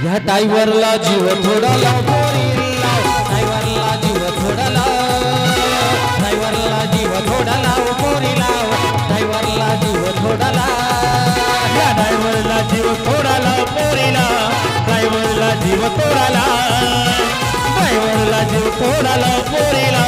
ह्या टायवरला जीव थोडा लाव टायवरला जीव थोडा लाव टायवरला जीव थोडा लाव पोरी लाव टायवरला जीव थोडा लाव या जीव थोडाला पोरीला ड्रायव्हरला जीव थोडाला. ड्रायव्हरला जीव थोडाला पोरीला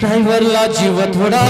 ड्रायव्हरला जीव थोडा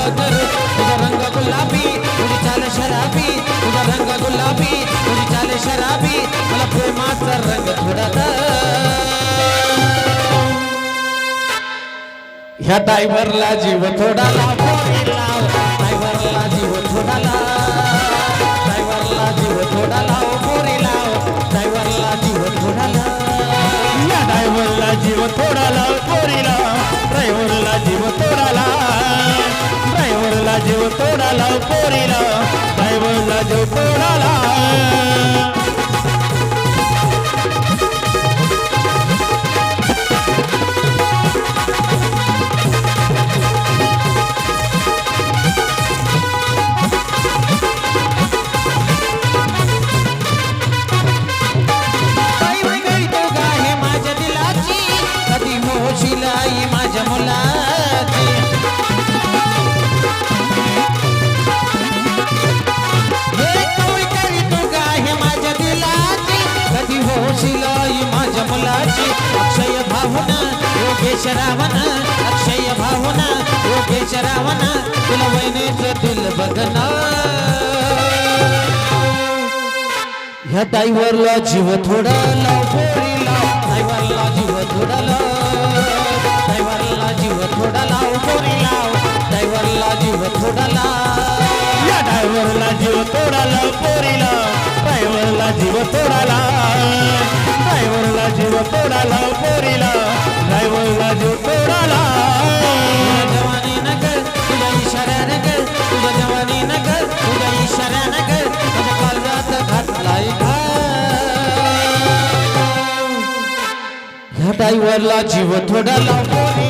डोक्याला तुझा रंग गुलाबी तुझी चाल शराबी तुझा रंग गुलाबी तुझी चाल शराबी मला प्रेमाचा रंग थोडा दे. ह्या टायमरला जीव थोडा लाभ पोरीला. ड्रायव्हरला जीव तोडाला माझ्या अक्षय भावना योगेश रावण अक्षय भावना योगेश रावण तुला वहिनीचं दिल बघणार ह्या ताईवरला जीव थोडा लाव पोरी लाव जीव थोडा लाव. जीव तोडाला पोरीला ड्रायव्हरला जीव तोडाला जवानी नगर तुझ्या इशाऱ्या नगर तुझ्या जवानी नगर तुझ्या इशाऱ्या नगर. तुझ्या काळजात घातलाय ह्या ड्रायव्हरला जीव थोडा लाव पोरी